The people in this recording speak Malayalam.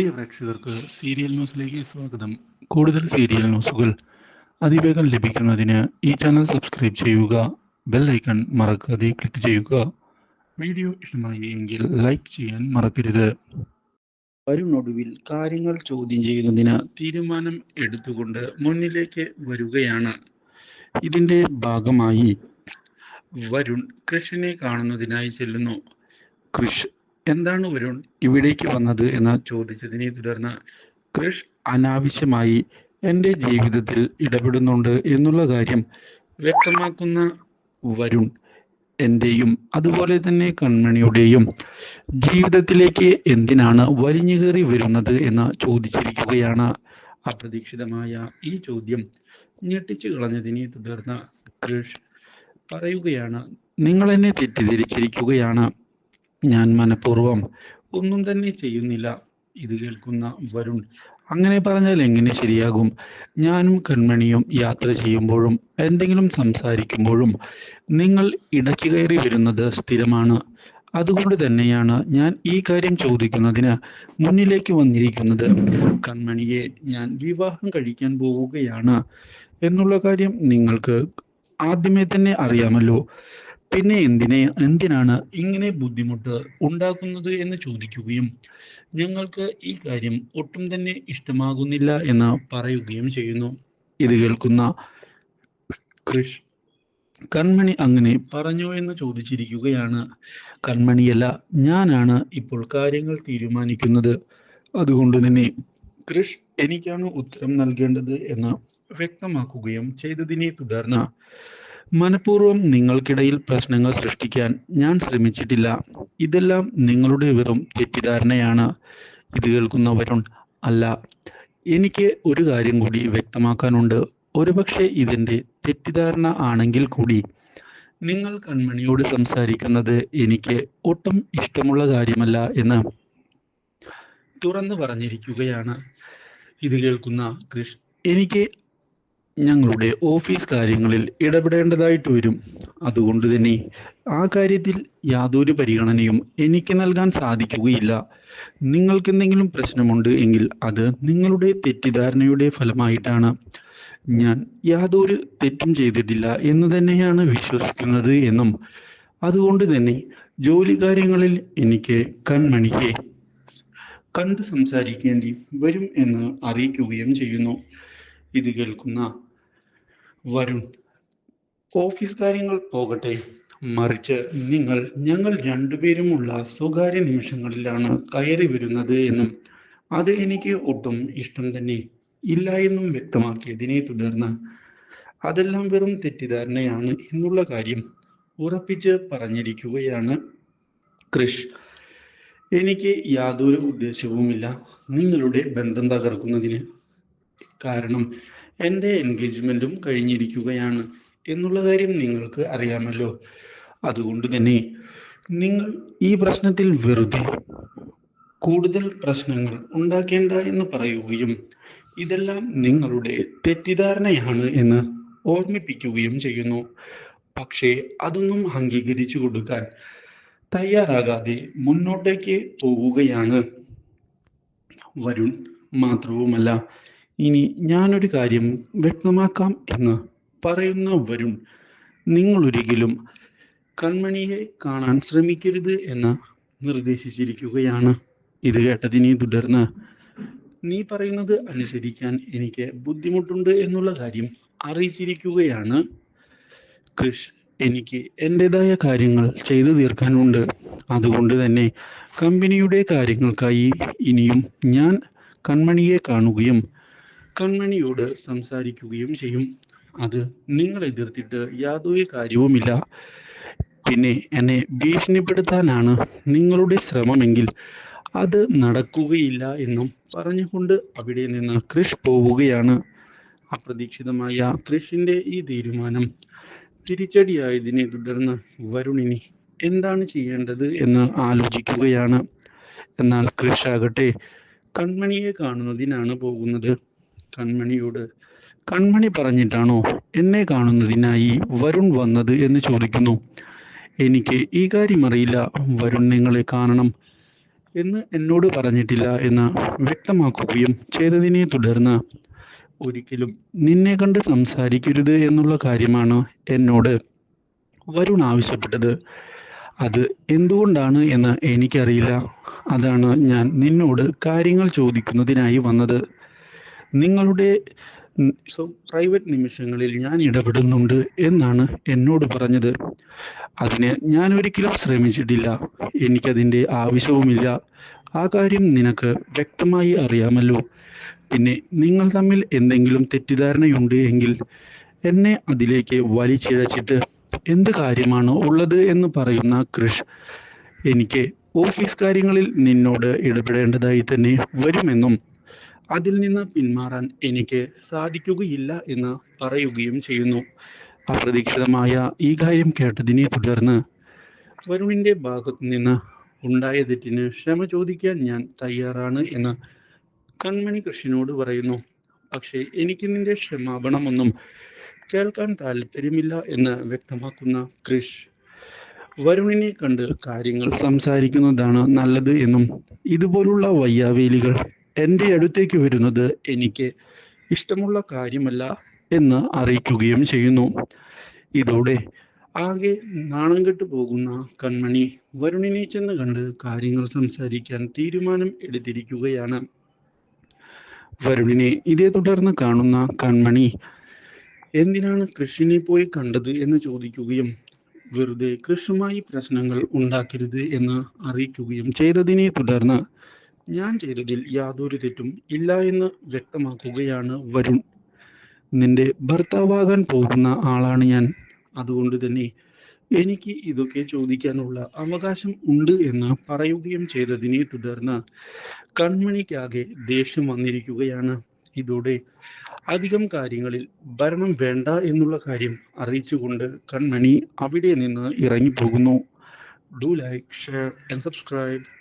പ്രിയ പ്രേക്ഷകർക്ക് സീരിയൽ ന്യൂസിലേക്ക് സ്വാഗതം. കൂടുതൽ സീരിയൽ ന്യൂസുകൾ അതിവേഗം ലഭിക്കുന്നതിന് ഈ ചാനൽ സബ്സ്ക്രൈബ് ചെയ്യുക ബെൽ ഐക്കൺ മറക്കാതെ ക്ലിക്ക് ചെയ്യുക. വീഡിയോ ഇഷ്ടമായി എങ്കിൽ ലൈക്ക് ചെയ്യാൻ മറക്കരുത്. വരുണൊടുവിൽ കാര്യങ്ങൾ ചോദ്യം ചെയ്യുന്നതിന് തീരുമാനം എടുത്തുകൊണ്ട് മുന്നിലേക്ക് വരികയാണ്. ഇതിന്റെ ഭാഗമായി വരുൺ കൃഷിനെ കാണുന്നതിനായി ചെല്ലുന്നു. കൃഷ് എന്താണ് വരുൺ ഇവിടേക്ക് വന്നത് എന്ന് ചോദിച്ചതിനെ തുടർന്ന് കൃഷ് അനാവശ്യമായി എന്റെ ജീവിതത്തിൽ ഇടപെടുന്നുണ്ട് എന്നുള്ള കാര്യം വ്യക്തമാക്കുന്ന വരുൺ എന്റെയും അതുപോലെ തന്നെ കൺമണിയുടെയും ജീവിതത്തിലേക്ക് എന്തിനാണ് വലിഞ്ഞു കയറി വരുന്നത് എന്ന് ചോദിച്ചിരിക്കുകയാണ്. അപ്രതീക്ഷിതമായ ഈ ചോദ്യം ഞെട്ടിച്ചു കളഞ്ഞതിനെ തുടർന്ന് കൃഷ് പറയുകയാണ് നിങ്ങൾ എന്നെ തെറ്റിദ്ധരിച്ചിരിക്കുകയാണ്. ഞാൻ മനഃപൂർവം ഒന്നും തന്നെ ചെയ്യുന്നില്ല. ഇത് കേൾക്കുന്ന വരുൺ അങ്ങനെ പറഞ്ഞാൽ എങ്ങനെ ശരിയാകും? ഞാനും കൺമണിയും യാത്ര ചെയ്യുമ്പോഴും എന്തെങ്കിലും സംസാരിക്കുമ്പോഴും നിങ്ങൾ ഇടയ്ക്ക് കയറി വരുന്നത് സ്ഥിരമാണ്. അതുകൊണ്ട് തന്നെയാണ് ഞാൻ ഈ കാര്യം ചോദിക്കുന്നതിന് മുന്നിലേക്ക് വന്നിരിക്കുന്നത്. കൺമണിയെ ഞാൻ വിവാഹം കഴിക്കാൻ പോവുകയാണ് എന്നുള്ള കാര്യം നിങ്ങൾക്ക് ആദ്യമേ തന്നെ അറിയാമല്ലോ. പിന്നെ എന്തിനെ എന്തിനാണ് ഇങ്ങനെ ബുദ്ധിമുട്ട് ഉണ്ടാക്കുന്നത് എന്ന് ചോദിക്കുകയും ഞങ്ങൾക്ക് ഈ കാര്യം ഒട്ടും തന്നെ ഇഷ്ടമാകുന്നില്ല എന്ന് പറയുകയും ചെയ്യുന്നു. ഇത് കേൾക്കുന്ന കൃഷ് കൺമണി അങ്ങനെ പറഞ്ഞു എന്ന് ചോദിച്ചിരിക്കുകയാണ്. കൺമണിയല്ല ഞാനാണ് ഇപ്പോൾ കാര്യങ്ങൾ തീരുമാനിക്കുന്നത്. അതുകൊണ്ട് തന്നെ കൃഷ് എനിക്കാണ് ഉത്തരം നൽകേണ്ടത് എന്ന് വ്യക്തമാക്കുകയും ചെയ്തതിനെ തുടർന്ന് മനഃപൂർവം നിങ്ങൾക്കിടയിൽ പ്രശ്നങ്ങൾ സൃഷ്ടിക്കാൻ ഞാൻ ശ്രമിച്ചിട്ടില്ല. ഇതെല്ലാം നിങ്ങളുടെ വെറും തെറ്റിദ്ധാരണയാണ്. ഇത് കേൾക്കുന്നവരും അല്ല. എനിക്ക് ഒരു കാര്യം കൂടി വ്യക്തമാക്കാനുണ്ട്. ഒരുപക്ഷെ ഇതിന്റെ തെറ്റിദ്ധാരണ ആണെങ്കിൽ കൂടി. നിങ്ങൾ കൺമണിയോട് സംസാരിക്കുന്നത് എനിക്ക് ഒട്ടും ഇഷ്ടമുള്ള കാര്യമല്ല എന്ന്. തുറന്നു പറഞ്ഞിരിക്കുകയാണ്. ഇത് കേൾക്കുന്ന കൃഷ് എനിക്ക് ഞങ്ങളുടെ ഓഫീസ് കാര്യങ്ങളിൽ ഇടപെടേണ്ടതായിട്ട് വരും. അതുകൊണ്ട് തന്നെ ആ കാര്യത്തിൽ യാതൊരു പരിഗണനയും എനിക്ക് നൽകാൻ സാധിക്കുകയില്ല. നിങ്ങൾക്ക് എന്തെങ്കിലും പ്രശ്നമുണ്ട് എങ്കിൽ അത് നിങ്ങളുടെ തെറ്റിദ്ധാരണയുടെ ഫലമായിട്ടാണ്. ഞാൻ യാതൊരു തെറ്റും ചെയ്തിട്ടില്ല എന്ന് തന്നെയാണ് വിശ്വസിക്കുന്നത് എന്നും. അതുകൊണ്ട് തന്നെ ജോലി കാര്യങ്ങളിൽ എനിക്ക് കൺമണിയെ കണ്ട് സംസാരിക്കേണ്ടി വരും എന്ന് അറിയിക്കുകയും ചെയ്യുന്നു. ഇത് കേൾക്കുന്ന വരുൺ. ഓഫീസ് കാര്യങ്ങൾ പോകട്ടെ. മറിച്ച് നിങ്ങൾ ഞങ്ങൾ രണ്ടുപേരുമുള്ള സ്വകാര്യ നിമിഷങ്ങളിലാണ് കയറി വരുന്നത് എന്നും അത് എനിക്ക് ഒട്ടും ഇഷ്ടം തന്നെ ഇല്ല എന്നും വ്യക്തമാക്കിയതിനെ തുടർന്ന് അതെല്ലാം വെറും തെറ്റിദ്ധാരണയാണ് എന്നുള്ള കാര്യം ഉറപ്പിച്ച് പറഞ്ഞിരിക്കുകയാണ് കൃഷ് എനിക്ക് യാതൊരു ഉദ്ദേശവുമില്ല നിങ്ങളുടെ ബന്ധം തകർക്കുന്നതിന് കാരണം എന്റെ എൻഗേജ്മെന്റും കഴിഞ്ഞിരിക്കുകയാണ് എന്നുള്ള കാര്യം നിങ്ങൾക്ക് അറിയാമല്ലോ. അതുകൊണ്ട് തന്നെ നിങ്ങൾ ഈ പ്രശ്നത്തിൽ വെറുതെ കൂടുതൽ പ്രശ്നങ്ങൾ ഉണ്ടാക്കേണ്ട എന്ന് പറയുകയും ഇതെല്ലാം നിങ്ങളുടെ തെറ്റിദ്ധാരണയാണ് എന്ന് ഓർമ്മിപ്പിക്കുകയും ചെയ്യുന്നു. പക്ഷേ അതൊന്നും അംഗീകരിച്ചു കൊടുക്കാൻ തയ്യാറാകാതെ മുന്നോട്ടേക്ക് പോവുകയാണ്. വരുൺ മാത്രവുമല്ല ഇനി ഞാനൊരു കാര്യം വ്യക്തമാക്കാം എന്ന് പറയുന്ന വരുൺ നിങ്ങളൊരിക്കലും കൺമണിയെ കാണാൻ ശ്രമിക്കരുത് എന്ന് നിർദ്ദേശിച്ചിരിക്കുകയാണ്. ഇത് കേട്ടതിനെ തുടർന്ന് നീ പറയുന്നത് അനുസരിക്കാൻ എനിക്ക് ബുദ്ധിമുട്ടുണ്ട് എന്നുള്ള കാര്യം അറിയിച്ചിരിക്കുകയാണ്. കൃഷ് എനിക്ക് എന്റെതായ കാര്യങ്ങൾ ചെയ്തു തീർക്കാനുണ്ട്. അതുകൊണ്ട് തന്നെ കമ്പനിയുടെ കാര്യങ്ങൾക്കായി ഇനിയും ഞാൻ കൺമണിയെ കാണുകയും കൺമണിയോട് സംസാരിക്കുകയും ചെയ്യും. അത് നിങ്ങൾ എതിർത്തിട്ട് യാതൊരു കാര്യവുമില്ല. പിന്നെ എന്നെ ഭീഷണിപ്പെടുത്താനാണ് നിങ്ങളുടെ ശ്രമമെങ്കിൽ അത് നടക്കുകയില്ല എന്നും പറഞ്ഞുകൊണ്ട് അവിടെ നിന്ന് കൃഷ് പോവുകയാണ്. അപ്രതീക്ഷിതമായ കൃഷിന്റെ ഈ തീരുമാനം തിരിച്ചടിയായതിനെ തുടർന്ന് വരുണിനി എന്താണ് ചെയ്യേണ്ടത് എന്ന് ആലോചിക്കുകയാണ്. എന്നാൽ കൃഷ് ആകട്ടെ കൺമണിയെ കാണുന്നതിനാണ് പോകുന്നത്. കൺമണിയോട് കൺമണി പറഞ്ഞിട്ടാണോ എന്നെ കാണുന്നതിനായി വരുൺ വന്നത്? എന്ന് ചോദിക്കുന്നു. എനിക്ക് ഈ കാര്യം അറിയില്ല. വരുൺ നിങ്ങളെ കാണണം എന്ന് എന്നോട് പറഞ്ഞിട്ടില്ല എന്ന് വ്യക്തമാക്കുകയും ചെയ്തതിനെ തുടർന്ന് ഒരിക്കലും നിന്നെ കണ്ട് സംസാരിക്കരുത് എന്നുള്ള കാര്യമാണ് എന്നോട് വരുൺ ആവശ്യപ്പെട്ടത്. അത് എന്തുകൊണ്ടാണ് എന്ന് എനിക്കറിയില്ല. അതാണ് ഞാൻ നിന്നോട് കാര്യങ്ങൾ ചോദിക്കുന്നതിനായി വന്നത്. നിങ്ങളുടെ പ്രൈവറ്റ് നിമിഷങ്ങളിൽ ഞാൻ ഇടപെടുന്നുണ്ട് എന്നാണ് എന്നോട് പറഞ്ഞത്. അതിന് ഞാൻ ഒരിക്കലും ശ്രമിച്ചിട്ടില്ല. എനിക്കതിന്റെ ആവശ്യവുമില്ല. ആ കാര്യം നിനക്ക് വ്യക്തമായി അറിയാമല്ലോ. പിന്നെ നിങ്ങൾ തമ്മിൽ എന്തെങ്കിലും തെറ്റിദ്ധാരണയുണ്ട് എങ്കിൽ എന്നെ അതിലേക്ക് വലിച്ചിഴച്ചിട്ട് എന്ത് കാര്യമാണ് ഉള്ളത് എന്ന് പറയുന്ന കൃഷ് എനിക്ക് ഓഫീസ് കാര്യങ്ങളിൽ നിന്നോട് ഇടപെടേണ്ടതായി തന്നെ വരുമെന്നും അതിൽ നിന്ന് പിന്മാറാൻ എനിക്ക് സാധിക്കുകയില്ല എന്ന് പറയുകയും ചെയ്യുന്നു. അപ്രതീക്ഷിതമായ ഈ കാര്യം കേട്ടതിനെ തുടർന്ന് വരുണിന്റെ ഭാഗത്തു നിന്ന് ഉണ്ടായ തെറ്റിന് ക്ഷമ ചോദിക്കാൻ ഞാൻ തയ്യാറാണ് എന്ന് കൺമണി കൃഷ്ണനോട് പറയുന്നു. പക്ഷേ എനിക്ക് നിന്റെ ക്ഷമാപണമൊന്നും കേൾക്കാൻ താല്പര്യമില്ല എന്ന് വ്യക്തമാക്കുന്ന കൃഷ് വരുണിനെ കണ്ട് കാര്യങ്ങൾ സംസാരിക്കുന്നതാണ് നല്ലത് എന്നും ഇതുപോലുള്ള വയ്യാവേലികൾ എന്റെ അടുത്തേക്ക് വരുന്നത് എനിക്ക് ഇഷ്ടമുള്ള കാര്യമല്ല എന്ന് അറിയിക്കുകയും ചെയ്യുന്നു. ഇതോടെ ആകെ നാണം കെട്ടു പോകുന്ന കൺമണി വരുണിനെ ചെന്ന് കണ്ട് കാര്യങ്ങൾ സംസാരിക്കാൻ തീരുമാനം എടുത്തിരിക്കുകയാണ്. വരുണിനെ ഇതേ തുടർന്ന് കാണുന്ന കൺമണി എന്തിനാണ് കൃഷിനെ പോയി കണ്ടത് എന്ന് ചോദിക്കുകയും വെറുതെ കൃഷുമായി പ്രശ്നങ്ങൾ ഉണ്ടാക്കരുത് എന്ന് അറിയിക്കുകയും ചെയ്തതിനെ തുടർന്ന് ഞാൻ ചെയ്തതിൽ യാതൊരു തെറ്റും ഇല്ല എന്ന് വ്യക്തമാക്കുകയാണ് വരുൺ. നിന്റെ ഭർത്താവാകാൻ പോകുന്ന ആളാണ് ഞാൻ. അതുകൊണ്ട് തന്നെ എനിക്ക് ഇതൊക്കെ ചോദിക്കാനുള്ള അവകാശം ഉണ്ട് എന്ന് പറയുകയും ചെയ്തതിനെ തുടർന്ന് കൺമണിക്കാകെ ദേഷ്യം വന്നിരിക്കുകയാണ്. ഇതോടെ അധികം കാര്യങ്ങളിൽ ഭരണം വേണ്ട എന്നുള്ള കാര്യം അറിയിച്ചുകൊണ്ട് കൺമണി അവിടെ നിന്ന് ഇറങ്ങിപ്പോകുന്നു. Do like share and subscribe